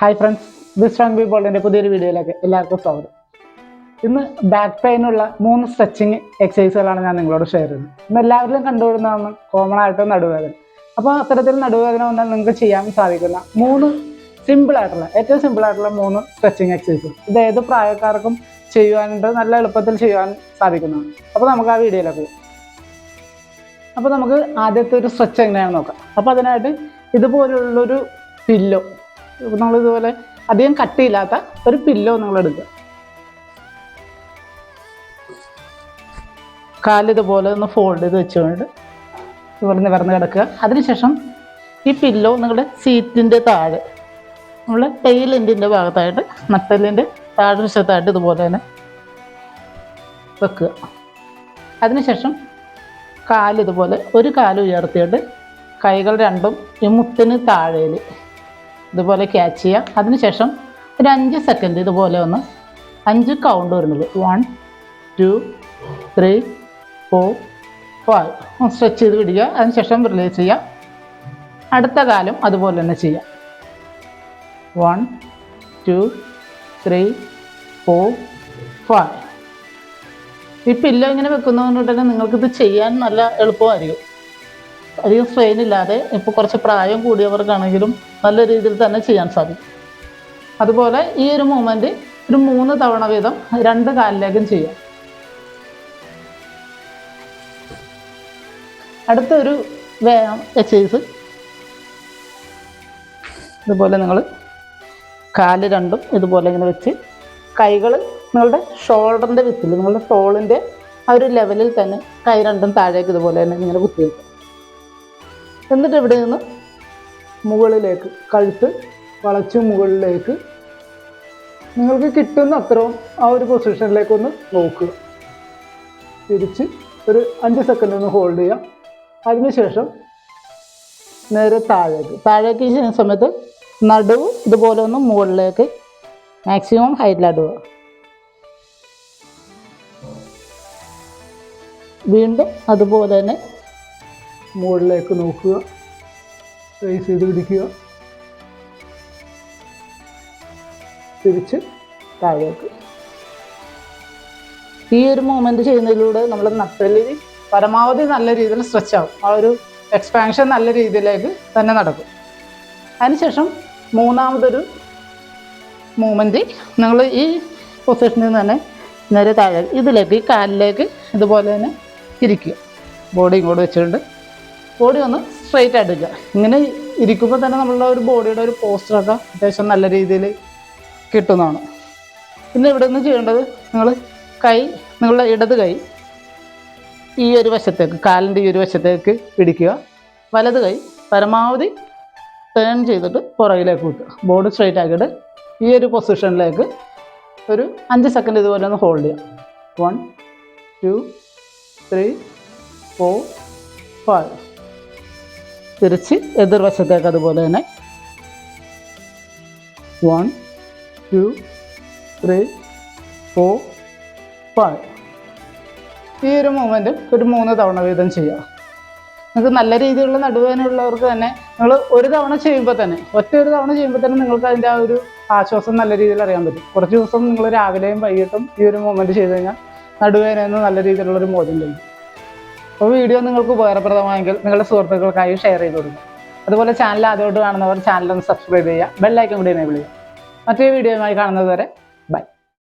Hi friends the strong B പുതിയൊരു വീഡിയോയിലേക്ക് എല്ലാവർക്കും സ്വാഗതം. ഇന്ന് ബാക്ക് പെയിനുള്ള മൂന്ന് സ്ട്രെച്ചിങ് എക്സസൈസുകളാണ് ഞാൻ നിങ്ങളോട് ഷെയർ ചെയ്യുന്നത്. ഇന്ന് എല്ലാവരിലും കണ്ടുവരുന്നതാണ് കോമൺ ആയിട്ട് നടുവേദന. അപ്പോൾ അത്തരത്തിൽ നടുവേദന വന്നാൽ നിങ്ങൾക്ക് ചെയ്യാൻ സാധിക്കുന്ന മൂന്ന് സിമ്പിൾ ആയിട്ടുള്ള ഏറ്റവും സിമ്പിൾ ആയിട്ടുള്ള മൂന്ന് സ്ട്രെച്ചിങ് എക്സസൈസ് ഇത് ഏത് പ്രായക്കാർക്കും ചെയ്യുവാനായിട്ട് നല്ല എളുപ്പത്തിൽ ചെയ്യാൻ സാധിക്കുന്നതാണ്. അപ്പോൾ നമുക്ക് ആ വീഡിയോയിലേക്ക് പോകാം. അപ്പോൾ നമുക്ക് ആദ്യത്തെ ഒരു സ്ട്രെച്ച് എങ്ങനെയാണെന്ന് നോക്കാം. അപ്പോൾ അതിനായിട്ട് ഇതുപോലുള്ളൊരു പില്ലോ ഇതുപോലെ അധികം കട്ടിയില്ലാത്ത ഒരു പില്ലോ നിങ്ങൾ എടുക്കുക കാൽ ഇതുപോലെ ഒന്ന് ഫോൾഡ് ചെയ്ത് വെച്ചുകൊണ്ട് ഇതുപോലെ നിവർന്ന് കിടക്കുക. അതിനുശേഷം ഈ പില്ലോ നിങ്ങളുടെ സീറ്റിന്റെ താഴെ നമ്മൾ ടെയിലെന്റിന്റെ ഭാഗത്തായിട്ട് നട്ടലിന്റെ താഴെ വശത്തായിട്ട് ഇതുപോലെ തന്നെ വെക്കുക. അതിനുശേഷം കാലിതുപോലെ ഒരു കാൽ ഉയർത്തിയിട്ട് കൈകൾ രണ്ടും ഈ മുത്തിന് താഴേൽ ഇതുപോലെ ക്യാച്ച് ചെയ്യുക അതിനുശേഷം ഒരു അഞ്ച് സെക്കൻഡ് ഇതുപോലെ ഒന്ന് അഞ്ച് കൗണ്ട് വരുന്നത്. One two three four five ഒന്ന് സ്ട്രെച്ച് ചെയ്ത് പിടിക്കുക. അതിനുശേഷം റിലീസ് ചെയ്യുക അടുത്ത കാലം അതുപോലെ തന്നെ ചെയ്യാം. One two three four five ഈ പില്ലോ ഇങ്ങനെ വെക്കുന്നതുകൊണ്ട് തന്നെ നിങ്ങൾക്കിത് ചെയ്യാൻ നല്ല എളുപ്പമായിരിക്കും. അധികം സ്ട്രെയിൻ ഇല്ലാതെ ഇപ്പോൾ കുറച്ച് പ്രായം കൂടിയവർക്കാണെങ്കിലും നല്ല രീതിയിൽ തന്നെ ചെയ്യാൻ സാധിക്കും. അതുപോലെ ഈ ഒരു മൂവ്മെന്റ് ഒരു മൂന്ന് തവണ വീതം രണ്ട് കാലിലേക്കും ചെയ്യാം. അടുത്തൊരു വ്യായാമം എക്സൈസ് ഇതുപോലെ നിങ്ങൾ കാൽ രണ്ടും ഇതുപോലെ ഇങ്ങനെ വെച്ച് കൈകൾ നിങ്ങളുടെ ഷോൾഡറിന്റെ വിത്തിൽ നിങ്ങളുടെ ഷോളിന്റെ ആ ഒരു ലെവലിൽ തന്നെ കൈ രണ്ടും താഴേക്ക് ഇതുപോലെ തന്നെ ഇങ്ങനെ കുത്തി വെക്കുക എന്നിട്ട് ഇവിടെ നിന്ന് മുകളിലേക്ക് കഴുത്ത് വളച്ച് മുകളിലേക്ക് നിങ്ങൾക്ക് കിട്ടുന്ന അത്രയും ആ ഒരു പൊസിഷനിലേക്ക് ഒന്ന് നോക്കുക. തിരിച്ച് ഒരു അഞ്ച് സെക്കൻഡ് ഒന്ന് ഹോൾഡ് ചെയ്യാം അതിനുശേഷം നേരെ താഴേക്ക്. താഴേക്ക് ചെയ്യുന്ന സമയത്ത് നടുവ് ഇതുപോലെ ഒന്ന് മുകളിലേക്ക് മാക്സിമം ഹൈറ്റിലാടുക വീണ്ടും അതുപോലെ തന്നെ മുകളിലേക്ക് നോക്കുക. റേസ് ചെയ്ത് പിടിക്കുക. തിരിച്ച് താഴേക്ക്. ഈ ഒരു മൂവ്മെന്റ് ചെയ്യുന്നതിലൂടെ നമ്മൾ നട്ടലിൽ പരമാവധി നല്ല രീതിയിൽ സ്ട്രെച്ച് ആവും. ആ ഒരു എക്സ്പാൻഷൻ നല്ല രീതിയിലേക്ക് തന്നെ നടക്കും. അതിനുശേഷം മൂന്നാമതൊരു മൂവ്മെന്റ് നിങ്ങൾ ഈ പൊസിഷനിൽ നിന്ന് തന്നെ നേരെ താഴെ ഇതിലേക്ക് ഈ കാലിലേക്ക് ഇതുപോലെ തന്നെ ഇരിക്കുക. ബോഡി ഇങ്ങോട്ട് വെച്ചുകൊണ്ട് ബോഡി ഒന്ന് സ്ട്രെയിറ്റ് ആയിട്ട് വയ്ക്കുക ഇങ്ങനെ ഇരിക്കുമ്പോൾ തന്നെ നമ്മളുടെ ഒരു ബോഡിയുടെ ഒരു പോസ്റ്ററൊക്കെ അത്യാവശ്യം നല്ല രീതിയിൽ കിട്ടുന്നതാണ്. പിന്നെ ഇവിടെ നിന്ന് ചെയ്യേണ്ടത് നിങ്ങൾ കൈ നിങ്ങളുടെ ഇടത് കൈ ഈ ഒരു വശത്തേക്ക് കാലിന്റെ ഈ ഒരു വശത്തേക്ക് പിടിക്കുക. വലത് കൈ പരമാവധി ടേൺ ചെയ്തിട്ട് പുറകിലേക്ക് വിട്ടുക ബോഡി സ്ട്രെയിറ്റ് ആക്കിയിട്ട് ഈ ഒരു പൊസിഷനിലേക്ക് ഒരു അഞ്ച് സെക്കൻഡ് ഇതുപോലെ ഒന്ന് ഹോൾഡ് ചെയ്യുക. One two three four five തിരിച്ച് എതിർവശത്തേക്ക് അതുപോലെ തന്നെ. One two three four five ഈ ഒരു മൂവ്മെന്റ് ഒരു മൂന്ന് തവണ വീതം ചെയ്യുക. നിങ്ങൾക്ക് നല്ല രീതിയിലുള്ള നടുവേദനയുള്ളവർക്ക് തന്നെ നിങ്ങൾ ഒരു തവണ ചെയ്യുമ്പോൾ തന്നെ ഒറ്റ ഒരു തവണ ചെയ്യുമ്പോൾ തന്നെ നിങ്ങൾക്ക് അതിന്റെ ആ ഒരു ആശ്വാസം നല്ല രീതിയിൽ അറിയാൻ പറ്റും. കുറച്ച് ദിവസം നിങ്ങൾ രാവിലെയും വൈകിട്ടും ഈ ഒരു മൂവ്മെന്റ് ചെയ്ത് കഴിഞ്ഞാൽ നടുവേദന നല്ല നല്ല രീതിയിലുള്ളൊരു മോചനം ലഭിക്കും. അപ്പോൾ വീഡിയോ നിങ്ങൾക്ക് ഉപകാരപ്രദമായെങ്കിൽ നിങ്ങളുടെ സുഹൃത്തുക്കൾക്കായി ഷെയർ ചെയ്ത് കൊടുക്കുക. അതുപോലെ ചാനൽ ആദ്യമായിട്ട് കാണുന്നവർ ചാനൽ ഒന്ന് സബ്സ്ക്രൈബ് ചെയ്യുക. ബെല്ലൈക്കൻ കൂടി എനേബിൾ ചെയ്യുക. മറ്റൊരു വീഡിയോയുമായി കാണുന്നത് വരെ